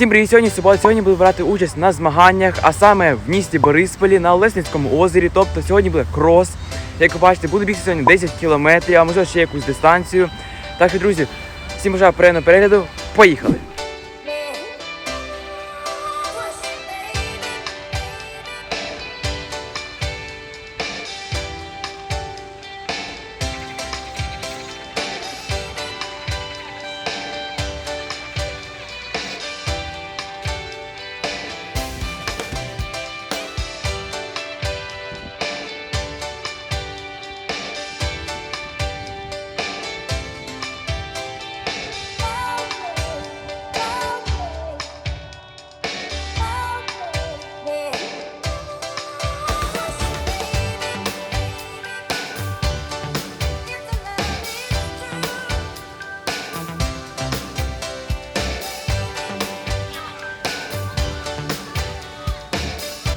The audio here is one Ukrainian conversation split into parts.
Всім привіт! Сьогодні субота. Сьогодні буду брати участь на змаганнях, а саме в місті Борисполі на Олесницькому озері. Тобто сьогодні буде крос. Як ви бачите, буду бігти сьогодні 10 кілометрів, а можливо ще якусь дистанцію. Так що, друзі, всім бажаю приємного перегляду. Поїхали!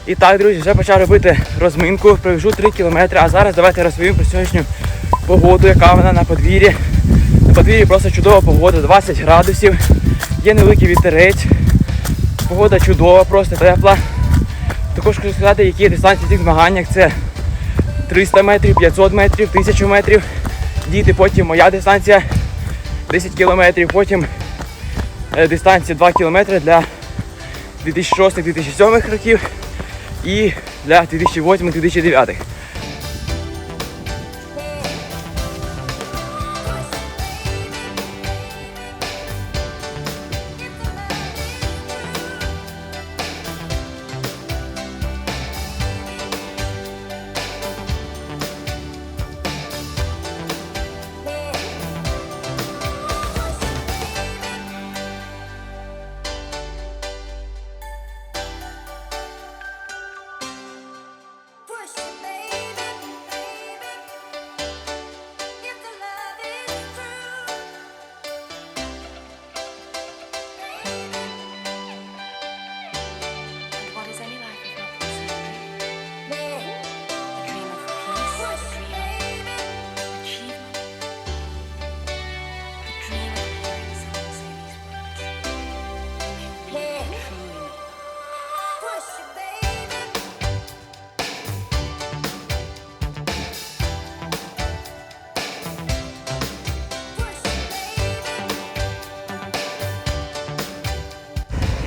І так, друзі, вже почав робити розминку, пробіжу 3 кілометри. А зараз давайте розповім про сьогоднішню погоду, яка вона на подвір'ї. На подвір'ї просто чудова погода, 20 градусів, є невеликий вітерець. Погода чудова, просто тепла. Також хочу сказати, які дистанції в цих змаганнях. Це 300 метрів, 500 метрів, 1000 метрів. Діти, потім моя дистанція 10 кілометрів, потім е, дистанція 2 кілометри для 2006-2007 років і для 2008-2009.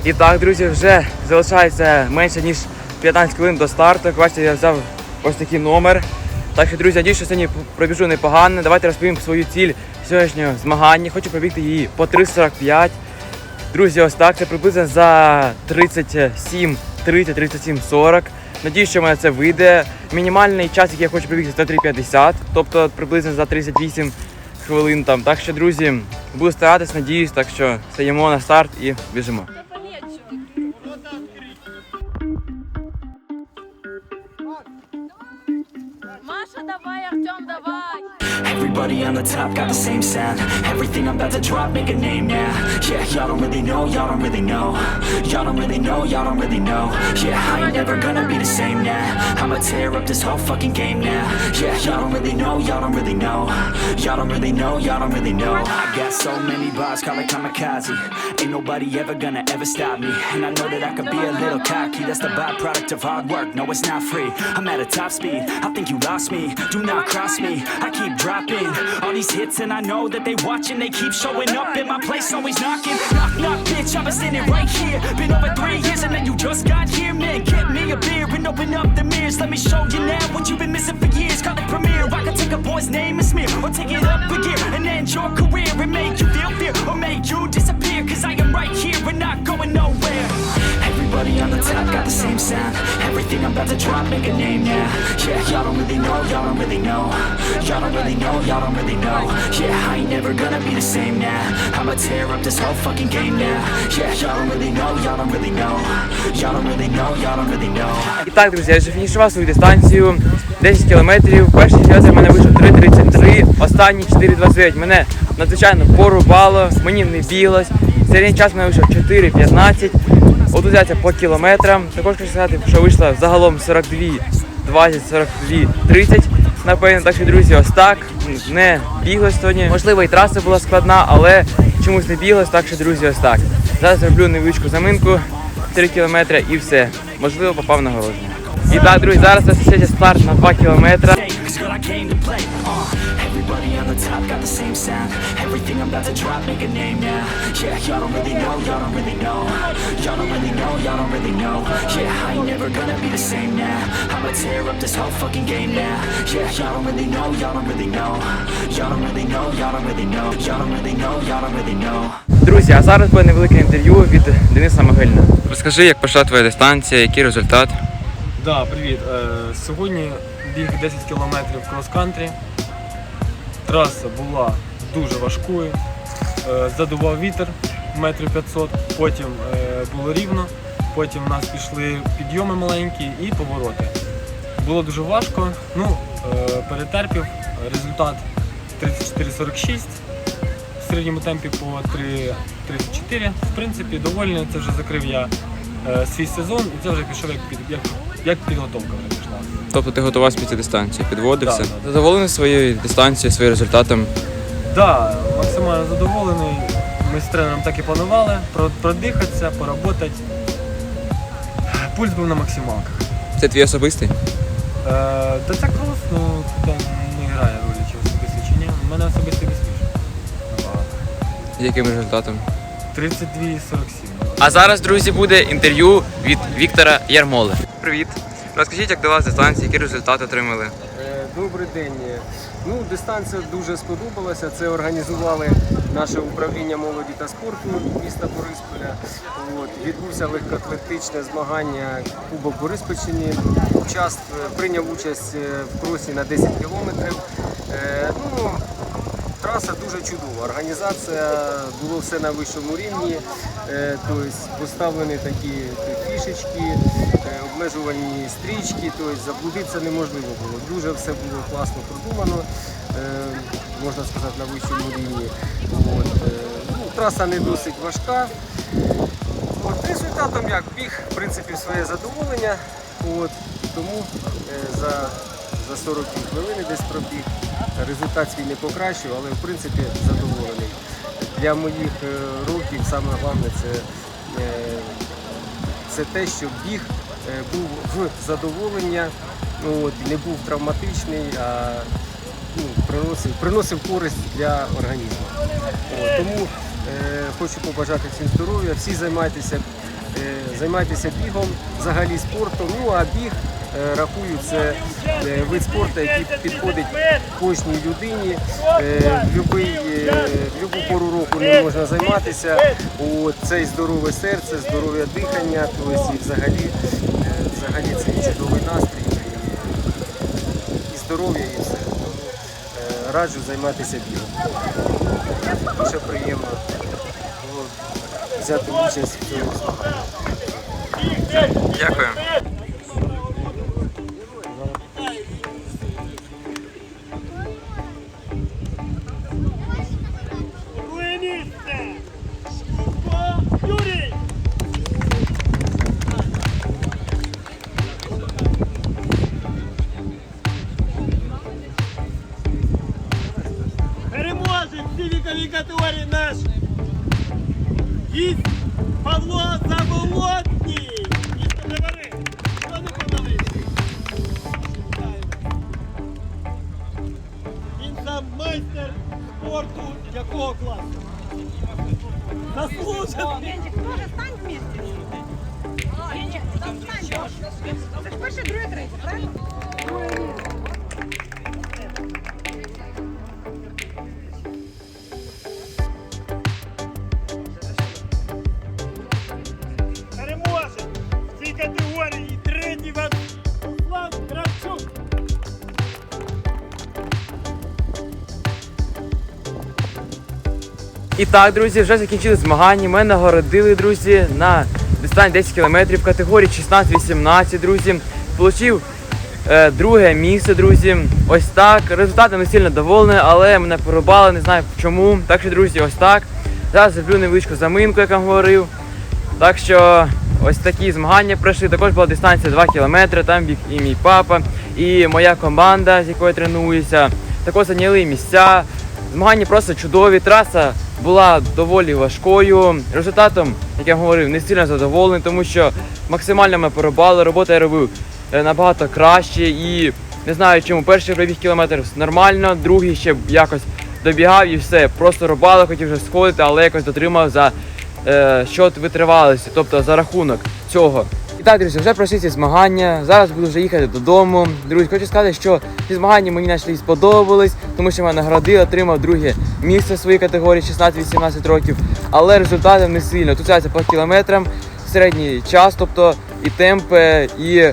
І так, друзі, вже залишається менше ніж 15 хвилин до старту. Бачите, я взяв ось такий номер. Так що, друзі, надіюсь, що сьогодні пробіжу непогано. Давайте розповім свою ціль сьогоднішнього змагання. Хочу пробігти її по 3.45. Друзі, ось так. Це приблизно за 37, 30, 37, 40. Надіюсь, що в мене це вийде. Мінімальний час, який я хочу пробігти, це 3.50, тобто приблизно за 38 хвилин там. Так що, друзі, буду старатись, надіюсь, так що стаємо на старт і біжимо. Маша, давай, Артем, давай! Everybody on the top got the same sound. Everything I'm about to drop, make a name now. Yeah, y'all don't really know, y'all don't really know. Y'all don't really know, y'all don't really know. Yeah, I ain't never gonna be the same now. I'ma tear up this whole fucking game now. Yeah, y'all don't really know, y'all don't really know. Y'all don't really know, y'all don't really know. I got so many bars, call it kamikaze. Ain't nobody ever gonna ever stop me. And I know that I could be a little cocky. That's the byproduct of hard work, no it's not free. I'm at a top speed, I think you lost me. Do not cross me, I keep dropping All these hits and I know that they watching. They keep showing up in my place always knocking. Knock, knock, bitch, I've been standing right here. Been over three years and then you just got here Man, get me a beer and open up the mirrors. Let me show you now what you've been missing for years. Call it premiere, I can take a boy's name and smear Or take it up a gear and end your career Everybody on the top got the same sound Everything I'm about to drop, make a name now Yeah, y'all don't really know, y'all don't really know Y'all don't really know, y'all don't really know Yeah, I ain't never gonna be the same now I'ma tear up this whole fucking game now Yeah, y'all don't really know, y'all don't really know Y'all don't really know, y'all don't really know І так, друзі, я вже фінішував свою дистанцію 10 кілометрів. Перший час в мене вийшов 3.33, останні 4.29. Мене надзвичайно порубало, мені не біглось. Середній час в мене вийшов 4.15. Отут взяться по кілометрам. Також хочу сказати, що вийшло загалом 42, 20, 42, 30. Напевно, так що, друзі, ось так. Не біглось сьогодні. Можливо, і траса була складна, але чомусь не біглось, так що, друзі, ось так. Зараз зроблю невеличку заминку 3 кілометри і все. Можливо, попав на нагородження. І так, друзі, зараз нас старт на 2 кілометри. Uh, everybody on the top got the same sound. Everything I'm about to drop, make a name now. Yeah, y'all don't really know, y'all don't really know. Y'all don't really know, y'all don't really know. Yeah, I ain't never gonna be the same now. I'ma tear up this whole fucking game now. Yeah, y'all don't really know, y'all don't really know. Y'all don't really know, y'all don't really know. Y'all don't really know, y'all don't really know. Друзі, а зараз буде невелике інтерв'ю від Дениса Могильна. Розкажи, як пройшла твоя дистанція, який результат? Да, привіт. Е, сьогодні біг 10 кілометрів крос-кантрі. Траса була дуже важкою. Е, задував вітер метрів 500, потім е, було рівно, потім в нас пішли підйоми маленькі і повороти. Було дуже важко. Ну, е, перетерпів результат 34,46 в середньому темпі по 3,34. В принципі, довольний. Це вже закрив я свій сезон і це вже пішов як, як, як підготовка вже пішла. Тобто ти готувався під цю дистанцію, підводився? Да, да, да. Задоволений своєю дистанцією, своїм результатом? Да, максимально задоволений. Ми з тренером так і планували. Продихатися, поработати. Пульс був на максималках. Це твій особистий? Е, та це крос, ну це не грає ролі, чи особисто чи ні. У мене особистий безпечно. З яким результатом? 32,47. А зараз, друзі, буде інтерв'ю від Віктора Ярмоли. Привіт. Розкажіть, як далась дистанція, які результати отримали? Е, Добрий день. Ну, дистанція дуже сподобалася. Це організували наше управління молоді та спорту міста Борисполя. От. Відбувся легкоатлетичне змагання Кубок Бориспільщини. Участ... Прийняв участь е, в кросі на 10 кілометрів. Е, Ну, Траса дуже чудова. Організація було все на вищому рівні. Тобто поставлені такі фішечки, обмежувальні стрічки, тобто заблудитися неможливо було. Дуже все було класно продумано, е, можна сказати, на вищому рівні. От. е, Ну, траса не досить важка. От, результатом як біг, в принципі, своє задоволення. От, тому е, за, за 40 хвилин десь пробіг. Результат свій не покращив, але в принципі задоволений. Для моїх років саме головне це, це те, що біг був в задоволення, ну, от, не був травматичний, а ну, приносив, приносив користь для організму. От, тому е, хочу побажати всім здоров'я, всі займайтеся, е, займайтеся бігом, взагалі спортом. Ну а біг е, рахую це е, вид спорту, який підходить кожній людині. Е, в, любий, е, любу пору року ним можна займатися. От, це і здорове серце, здоров'я дихання, тобто і взагалі, е, взагалі це і чудовий настрій. І, здоров'я, і все. Тому е, раджу займатися бігом. Дуже приємно було взяти участь в цьому. Дякую. Гість Павло Заболотній. Місто Левари. Що не подали? Він сам майстер спорту якого класу? Заслужений. Генчик, тоже стань вместе. Генчик, там стань. Це ж перше, друге, третє, правильно? І так, друзі, вже закінчили змагання. Мене нагородили, друзі, на дистанції 10 км в категорії 16-18, друзі. Получив е, друге місце, друзі. Ось так. Результати не сильно доволений, але мене порубали, не знаю чому. Так що, друзі, ось так. Зараз зроблю невеличку заминку, як вам говорив. Так що ось такі змагання пройшли. Також була дистанція 2 км, там біг і мій папа, і моя команда, з якою тренуюся. Також зайняли місця. Змагання просто чудові. Траса була доволі важкою. Результатом, як я говорив, не сильно задоволений, тому що максимально ми порубали, роботу я робив е, набагато краще і не знаю чому. Перший пробіг кілометр нормально, другий ще якось добігав і все. Просто рубали, хотів вже сходити, але якось дотримав за е, щот витривалості, тобто за рахунок цього. І так, друзі, вже пройшли ці змагання. Зараз буду вже їхати додому. Друзі, хочу сказати, що ці змагання мені знайшли сподобались, тому що мене наградили, отримав друге місце в своїй категорії 16-18 років. Але результати не сильно. Тут це по кілометрам, середній час, тобто і темпи, і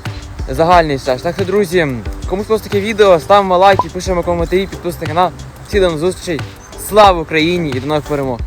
загальний час. Так що, друзі, кому сподобалось таке відео, ставимо лайки, пишемо коментарі, підписуйтесь на канал. Всі до зустрічей. Слава Україні і до нових перемог!